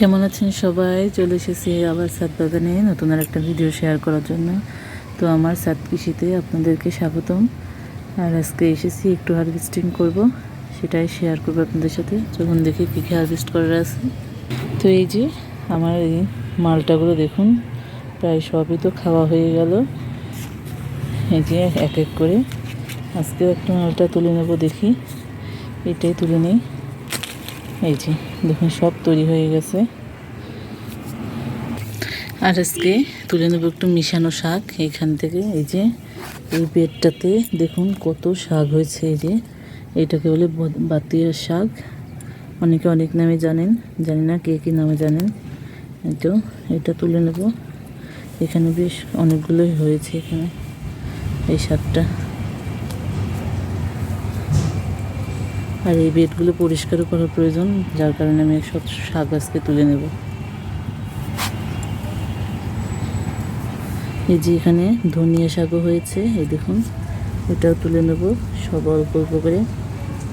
কেমন আছেন সবাই? চলে এসেছি আবার সাত বাগানে নতুন আর একটা ভিডিও শেয়ার করার জন্য। তো আমার সাত কৃষিতে আপনাদেরকে স্বাগতম। আর আজকে এসেছি একটু হারভেস্টিং করব, সেটাই শেয়ার করব আপনাদের সাথে। যখন দেখি কী কী হারভেস্ট করার আছে। তো এই যে আমার এই মালটাগুলো দেখুন, প্রায় সবই তো খাওয়া হয়ে গেল। এই যে এক এক করে। আজকেও একটু মালটা তুলে নেব দেখি। এটাই তুলে নেই। এই যে, দেখুন, সব তৈরি হয়ে গেছে। আর আজকে তুলে নেব একটু মিশানো শাক এইখান থেকে। এই যে, এই বেডটাতে দেখুন কত শাক হয়েছে এই যে। এটাকে বলে বাতিয়া শাক। অনেকে অনেক নামে জানেন, জানি না কে কী নামে জানেন। তো, এটা তুলে নেব। এখানে বেশ অনেকগুলোই হয়েছে এখানে, এই শাকটা। আর এই বেডগুলো পরিষ্কারও করার প্রয়োজন, যার কারণে আমি সব শাক আজকে তুলে নেব। এই যে এখানে ধনিয়া শাকও হয়েছে, এই দেখুন, এটাও তুলে নেব, সব অল্প অল্প করে।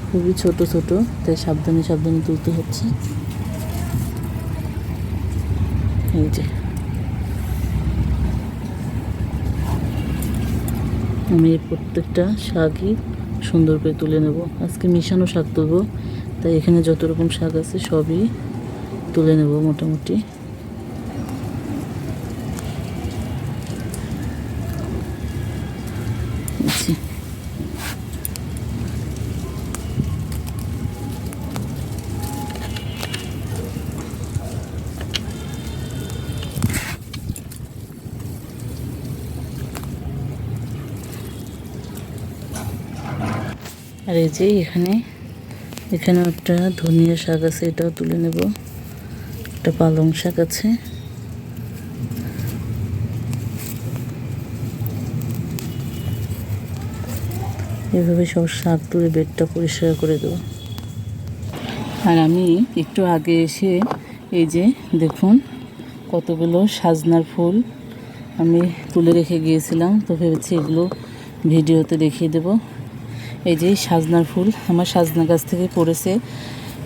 খুবই ছোট ছোট, তাই সাবধানে সাবধানে তুলতে হচ্ছে। এই যে। আমি প্রত্যেকটা শাকই সুন্দর করে তুলে নেব। আজকে মিশানো শাক তুলব, তাই এখানে যত রকম শাক আছে সবই তুলে নেব মোটামুটি। আর এই যে এখানে এখানে একটা ধনিয়া শাক আছে, এটাও তুলে নেব। একটা পালং শাক আছে। এভাবে সব শাক তুলে বেডটা পরিষ্কার করে দেবো। আর আমি একটু আগে এসে এই যে দেখুন, কতগুলো সাজনার ফুল আমি তুলে রেখে গিয়েছিলাম। তো ভেবেছি এগুলো ভিডিওতে দেখিয়ে দেবো। এই যে সাজনার ফুল, আমার সাজনা গাছ থেকে পড়েছে।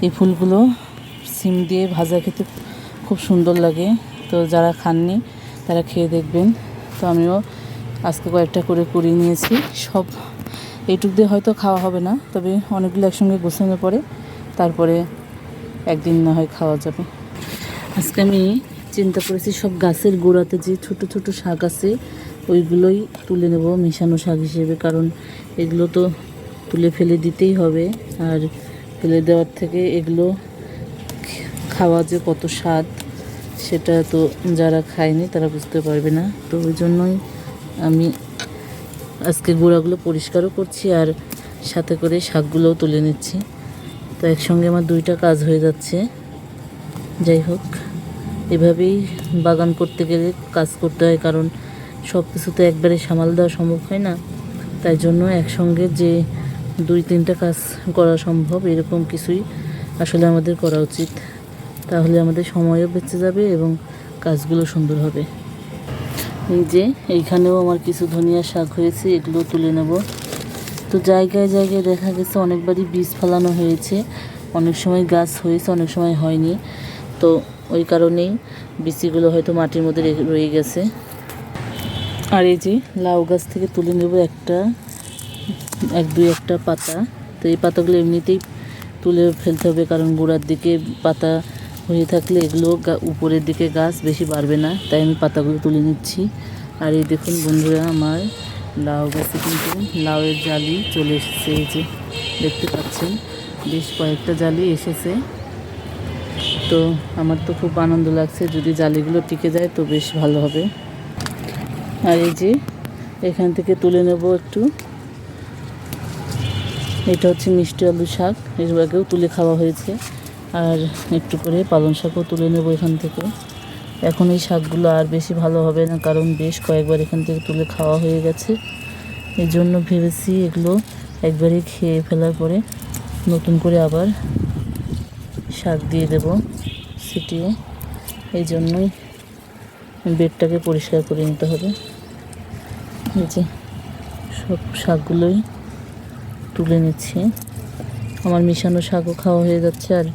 এই ফুলগুলো সিম দিয়ে ভাজা খেতে খুব সুন্দর লাগে। তো যারা খাননি, তারা খেয়ে দেখবেন। তো আমিও আজকে কয়েকটা করে কুড়িয়ে নিয়েছি। সব এইটুক দিয়ে হয়তো খাওয়া হবে না, তবে অনেকগুলো একসঙ্গে গোছানো পরে তারপরে একদিন না হয় খাওয়া যাবে। আজকে আমি চিন্তা করেছি সব গাছের গোড়াতে যে ছোট ছোট শাক আছে, ওইগুলোই তুলে নেব মেশানো শাক হিসেবে, কারণ এগুলো তো তুলে ফেলে দিতেই হবে। আর ফেলে দেওয়ার থেকে এগুলো খাওয়া যে কত স্বাদ, সেটা তো যারা খায়নি তারা বুঝতে পারবে না। তো ওই জন্যই আমি আজকে গোড়াগুলো পরিষ্কারও করছি আর সাথে করে শাকগুলোও তুলে নিচ্ছি। তো একসঙ্গে আমার দুইটা কাজ হয়ে যাচ্ছে। যাই হোক, এভাবেই বাগান করতে গেলে কাজ করতে হয়, কারণ সব কিছু তো একবারে সামাল দেওয়া সম্ভব হয় না। তাই জন্য একসঙ্গে যে দুই তিনটা কাজ করা সম্ভব, এরকম কিছুই আসলে আমাদের করা উচিত। তাহলে আমাদের সময়ও বেঁচে যাবে এবং কাজগুলো সুন্দর হবে। এই যে, এইখানেও আমার কিছু ধনিয়া শাক হয়েছে, এগুলো তুলে নেব। তো জায়গায় জায়গায় দেখা গেছে অনেকবারই বীজ ফেলানো হয়েছে। অনেক সময় গাছ হয়েছে, অনেক সময় হয়নি। তো ওই কারণেই বিচিগুলো হয়তো মাটির মধ্যে রয়ে গেছে। আর এই যে, লাউ গাছ থেকে তুলে নেব একটা। এক, দুই, একটা পাতা। তো এই পাতাগুলো এমনিতেই তুলে ফেলতে হবে, কারণ গোড়ার দিকে পাতা হয়ে থাকলে এগুলো উপরের দিকে গাছ বেশি বাড়বে না। তাই আমি পাতাগুলো তুলে নিচ্ছি। আর এই দেখুন বন্ধুরা, আমার লাউ গাছে কিন্তু লাউয়ের জালি চলে এসেছে। এই যে দেখতে পাচ্ছেন, বেশ কয়েকটা জালি এসেছে। তো আমার তো খুব আনন্দ লাগছে, যদি জালিগুলো টিকে যায় তো বেশ ভালো হবে। আর এই যে এখান থেকে তুলে নেব একটু। এটা হচ্ছে মিষ্টি আলু শাক এর আগেও তুলে খাওয়া হয়েছে। আর একটু করে পালং শাকও তুলে নেব এখান থেকে। এখন এই শাকগুলো আর বেশি ভালো হবে না, কারণ বেশ কয়েকবার এখান থেকে তুলে খাওয়া হয়ে গেছে। এই জন্য ভেবেছি এগুলো একবারে খেয়ে ফেলার পরে নতুন করে আবার শাক দিয়ে দেব ছিটিয়ে এই জন্যই বেডটাকে পরিষ্কার করে নিতে হবে। এই যে সব শাকগুলোই তুলে নিচ্ছি। আমার মিশানো শাকও খাওয়া হয়ে যাচ্ছে আর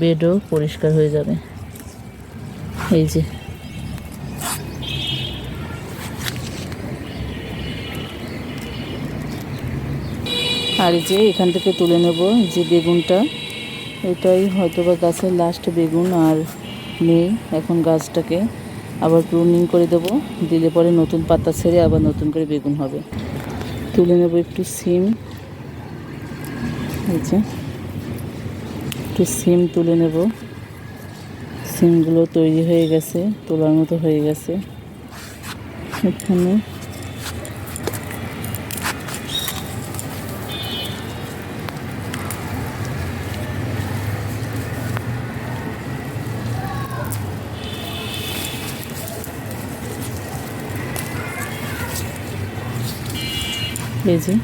বেডও পরিষ্কার হয়ে যাবে। এই যে। আর এই যে এখান থেকে তুলে নেব যে বেগুনটা। এটাই হয়তো বা গাছের লাস্ট বেগুন আর নেই এখন গাছটাকে। আবার প্রুনিং করে দেব। দিলে পরে নতুন পাতা ছেড়ে আবার নতুন করে বেগুন হবে। তুলে নেব একটু সিম। এই যে একটু সিম তুলে নেব। সিমগুলো তৈরি হয়ে গেছে, তোলার মতো হয়ে গেছে। এখানে এই যে,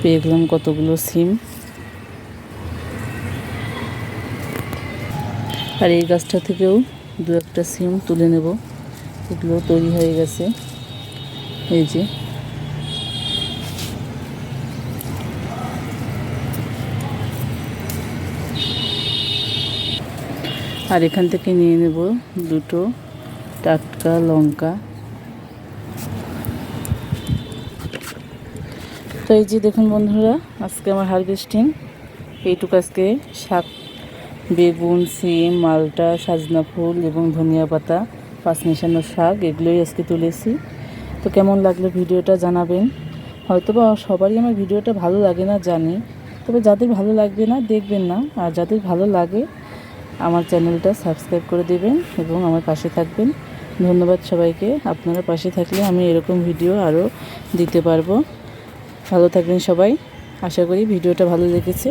পেয়ে গেলাম কতগুলো সিম। আর এই গাছটা থেকেও দু একটা সিম তুলে নেব। এগুলো তৈরি হয়ে গেছে। এই যে। আর এখান থেকে নিয়ে নেব দুটো টাটকা লঙ্কা। তো এই যে দেখুন বন্ধুরা, আজকে আমার হারভেস্টিং এইটুকু আজকে শাক বেগুন, সিম, মালটা, সাজনা ফুল এবং ধনিয়া পাতা, পাঁচ মেশানো শাক, এগুলোই আজকে তুলেছি তো কেমন লাগল ভিডিওটা জানাবেন। হয়তো বা সবারই আমার ভিডিওটা ভালো লাগে না জানি, তবে যাদের ভালো লাগবে না, দেখবেন না। আর যাদের ভালো লাগে, আমার চ্যানেলটা সাবস্ক্রাইব করে দেবেন এবং আমার পাশে থাকবেন। ধন্যবাদ সবাইকে। আপনারা পাশে থাকলে আমি এরকম ভিডিও আরও দিতে পারব। ভালো থাকবেন সবাই। আশা করি ভিডিওটা ভালো লেগেছে।